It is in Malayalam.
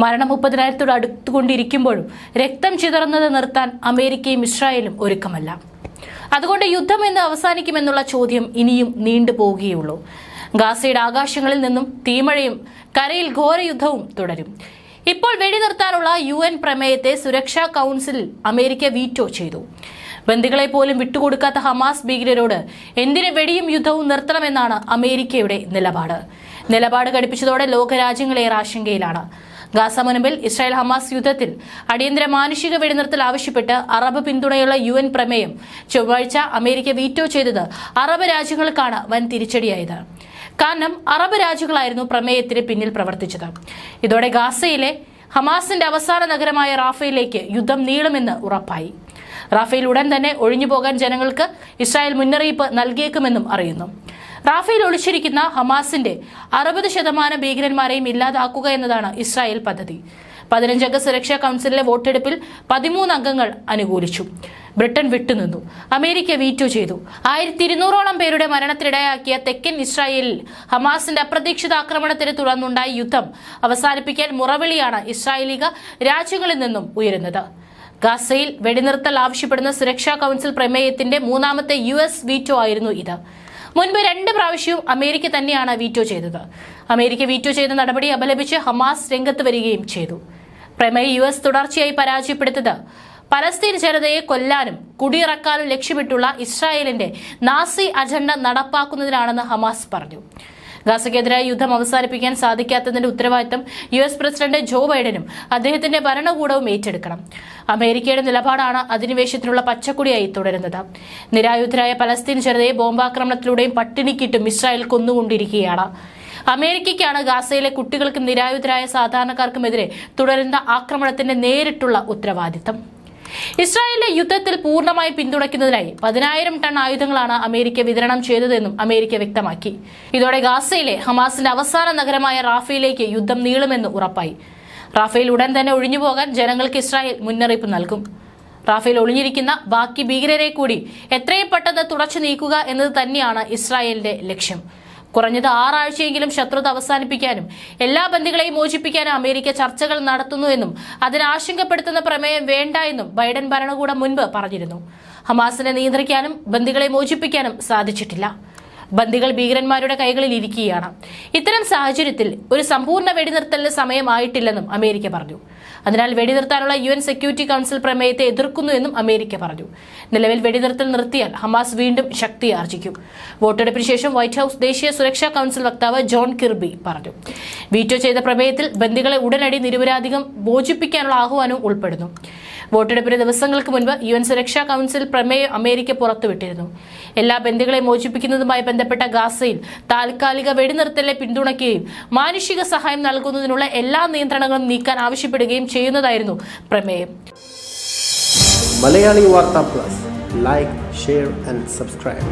മരണം മുപ്പതിനായിരത്തോട് അടുത്തുകൊണ്ടിരിക്കുമ്പോഴും രക്തം ചിതറുന്നത് നിർത്താൻ അമേരിക്കയും ഇസ്രായേലും ഒരുക്കമല്ല. അതുകൊണ്ട് യുദ്ധം എന്ന് അവസാനിക്കുമെന്നുള്ള ചോദ്യം ഇനിയും നീണ്ടുപോവുകയുള്ളൂ ഗാസയുടെ ആകാശങ്ങളിൽ നിന്നും തീമഴയും കരയിൽ ഘോരയുദ്ധവും തുടരും. ഇപ്പോൾ വെടിനിർത്താനുള്ള യു എൻ പ്രമേയത്തെ സുരക്ഷാ കൗൺസിൽ അമേരിക്ക വീറ്റോ ചെയ്തു. ബന്ദികളെ പോലും വിട്ടുകൊടുക്കാത്ത ഹമാസ് ഭീകരരോട് എന്തിന് വെടിയും യുദ്ധവും നിർത്തണമെന്നാണ് അമേരിക്കയുടെ നിലപാട്. നിലപാട് ഘടിപ്പിച്ചതോടെ ലോകരാജ്യങ്ങളേറെ ആശങ്കയിലാണ്. ഗാസ മുനമ്പിൽ ഇസ്രായേൽ ഹമാസ് യുദ്ധത്തിൽ അടിയന്തര മാനുഷിക വെടിനിർത്തൽ ആവശ്യപ്പെട്ട് അറബ് പിന്തുണയുള്ള യു എൻ പ്രമേയം ചൊവ്വാഴ്ച അമേരിക്ക വീറ്റോ ചെയ്തത് അറബ് രാജ്യങ്ങൾക്കാണ് വൻ തിരിച്ചടിയായത്. കാരണം അറബ് രാജ്യങ്ങളായിരുന്നു പ്രമേയത്തിന് പിന്നിൽ പ്രവർത്തിച്ചത്. ഇതോടെ ഗാസയിലെ ഹമാസിന്റെ അവസാന നഗരമായ റാഫയിലേക്ക് യുദ്ധം നീളുമെന്ന് ഉറപ്പായി. റാഫയിൽ ഉടൻ തന്നെ ഒഴിഞ്ഞുപോകാൻ ജനങ്ങൾക്ക് ഇസ്രായേൽ മുന്നറിയിപ്പ് നൽകിയേക്കുമെന്നും അറിയുന്നു. റാഫേൽ ഒളിച്ചിരിക്കുന്ന ഹമാസിന്റെ അറുപത് ശതമാനം ഭീകരന്മാരെയും ഇല്ലാതാക്കുക എന്നതാണ് ഇസ്രായേൽ പദ്ധതി. പതിനഞ്ചംഗ സുരക്ഷാ കൗൺസിലിലെ വോട്ടെടുപ്പിൽ പതിമൂന്ന് അംഗങ്ങൾ അനുകൂലിച്ചു. ബ്രിട്ടൻ വിട്ടുനിന്നു. അമേരിക്ക വീറ്റോ ചെയ്തു. ആയിരത്തി ഇരുന്നൂറോളം പേരുടെ മരണത്തിനിടയാക്കിയ തെക്കൻ ഇസ്രായേലിൽ ഹമാസിന്റെ അപ്രതീക്ഷിത ആക്രമണത്തിന് തുടർന്നുണ്ടായ യുദ്ധം അവസാനിപ്പിക്കാൻ മുറവിളിയാണ് ഇസ്രായേലിക രാജ്യങ്ങളിൽ നിന്നും ഉയരുന്നത്. ഗാസയിൽ വെടിനിർത്തൽ ആവശ്യപ്പെടുന്ന സുരക്ഷാ കൗൺസിൽ പ്രമേയത്തിന്റെ മൂന്നാമത്തെ യു എസ് വീറ്റോ ആയിരുന്നു ഇത്. മുൻപ് രണ്ട് പ്രാവശ്യവും അമേരിക്ക തന്നെയാണ് വീറ്റോ ചെയ്തത്. അമേരിക്ക വീറ്റോ ചെയ്ത നടപടി അപലപിച്ച് ഹമാസ് രംഗത്ത് വരികയും ചെയ്തു. പ്രമേയ യു എസ് തുടർച്ചയായി പരാജയപ്പെടുത്തത് പലസ്തീൻ ജനതയെ കൊല്ലാനും കുടിയിറക്കാനും ലക്ഷ്യമിട്ടുള്ള ഇസ്രായേലിന്റെ നാസി അജണ്ട നടപ്പാക്കുന്നതിനാണെന്ന് ഹമാസ് പറഞ്ഞു. ഗാസയ്ക്കെതിരായ യുദ്ധം അവസാനിപ്പിക്കാൻ സാധിക്കാത്തതിന്റെ ഉത്തരവാദിത്തം യു എസ് പ്രസിഡന്റ് ജോ ബൈഡനും അദ്ദേഹത്തിന്റെ ഭരണകൂടവും ഏറ്റെടുക്കണം. അമേരിക്കയുടെ നിലപാടാണ് അധിനിവേശത്തിനുള്ള പച്ചക്കുടിയായി തുടരുന്നത്. നിരായുധരായ പലസ്തീൻ ജനതയെ ബോംബാക്രമണത്തിലൂടെയും പട്ടിണിക്കിട്ടും ഇസ്രായേൽ കൊന്നുകൊണ്ടിരിക്കുകയാണ്. അമേരിക്കയ്ക്കാണ് ഗാസയിലെ കുട്ടികൾക്കും നിരായുധരായ സാധാരണക്കാർക്കുമെതിരെ തുടരുന്ന ആക്രമണത്തിന്റെ നേരിട്ടുള്ള ഉത്തരവാദിത്തം. ഇസ്രായേലിലെ യുദ്ധത്തിൽ പൂർണമായി പിന്തുണയ്ക്കുന്നതിനായി പതിനായിരം ടൺ ആയുധങ്ങളാണ് അമേരിക്ക വിതരണം ചെയ്തതെന്നും അമേരിക്ക വ്യക്തമാക്കി. ഇതോടെ ഗാസയിലെ ഹമാസിന്റെ അവസാന നഗരമായ റാഫയിലേക്ക് യുദ്ധം നീളുമെന്ന് ഉറപ്പായി. റാഫേൽ ഉടൻ തന്നെ ഒഴിഞ്ഞുപോകാൻ ജനങ്ങൾക്ക് ഇസ്രായേൽ മുന്നറിയിപ്പ് നൽകും. റാഫേൽ ഒളിഞ്ഞിരിക്കുന്ന ബാക്കി ഭീകരരെ കൂടി എത്രയും പെട്ടെന്ന് തുടച്ചു നീക്കുക എന്നത് തന്നെയാണ് ഇസ്രായേലിന്റെ ലക്ഷ്യം. കുറഞ്ഞത് ആറാഴ്ചയെങ്കിലും ശത്രുത അവസാനിപ്പിക്കാനും എല്ലാ ബന്ദികളെയും മോചിപ്പിക്കാനും അമേരിക്ക ചർച്ചകൾ നടത്തുന്നുവെന്നും അതിന് ആശങ്കപ്പെടുത്തുന്ന പ്രമേയം വേണ്ട എന്നും ബൈഡൻ ഭരണകൂടം മുൻപ് പറഞ്ഞിരുന്നു. ഹമാസിനെ നിയന്ത്രിക്കാനും ബന്ദികളെ മോചിപ്പിക്കാനും സാധിച്ചിട്ടില്ല. ബന്ദികൾ ഭീകരന്മാരുടെ കൈകളിൽ ഇരിക്കുകയാണ്. ഇത്തരം സാഹചര്യത്തിൽ ഒരു സമ്പൂർണ വെടിനിർത്തലിന് സമയമായിട്ടില്ലെന്നും അമേരിക്ക പറഞ്ഞു. അതിനാൽ വെടിനിർത്താനുള്ള യു എൻ സെക്യൂരിറ്റി കൗൺസിൽ പ്രമേയത്തെ എതിർക്കുന്നു എന്നും അമേരിക്ക പറഞ്ഞു. നിലവിൽ വെടിനിർത്തൽ നിർത്തിയാൽ ഹമാസ് വീണ്ടും ശക്തി ആർജിക്കും. വോട്ടെടുപ്പിന് ശേഷം വൈറ്റ് ഹൌസ് ദേശീയ സുരക്ഷാ കൗൺസിൽ വക്താവ് ജോൺ കിർബി പറഞ്ഞു. വീറ്റോ ചെയ്ത പ്രമേയത്തിൽ ബന്ദികളെ ഉടനടി നിരപരാധികം മോചിപ്പിക്കാനുള്ള ആഹ്വാനവും ഉൾപ്പെടുന്നു. വോട്ടെടുപ്പിന് ദിവസങ്ങൾക്ക് മുൻപ് യു എൻ സുരക്ഷാ കൗൺസിൽ പ്രമേയം അമേരിക്ക പുറത്തുവിട്ടിരുന്നു. എല്ലാ ബന്ധുക്കളെ മോചിപ്പിക്കുന്നതുമായി ബന്ധപ്പെട്ട ഗാസയിൽ താൽക്കാലിക വെടിനിർത്തലിനെ പിന്തുണയ്ക്കുകയും മാനുഷിക സഹായം നൽകുന്നതിനുള്ള എല്ലാ നിയന്ത്രണങ്ങളും നീക്കാൻ ആവശ്യപ്പെടുകയും ചെയ്യുന്നതായിരുന്നു പ്രമേയം. മലയാളി വാർത്താ plus. Like share and subscribe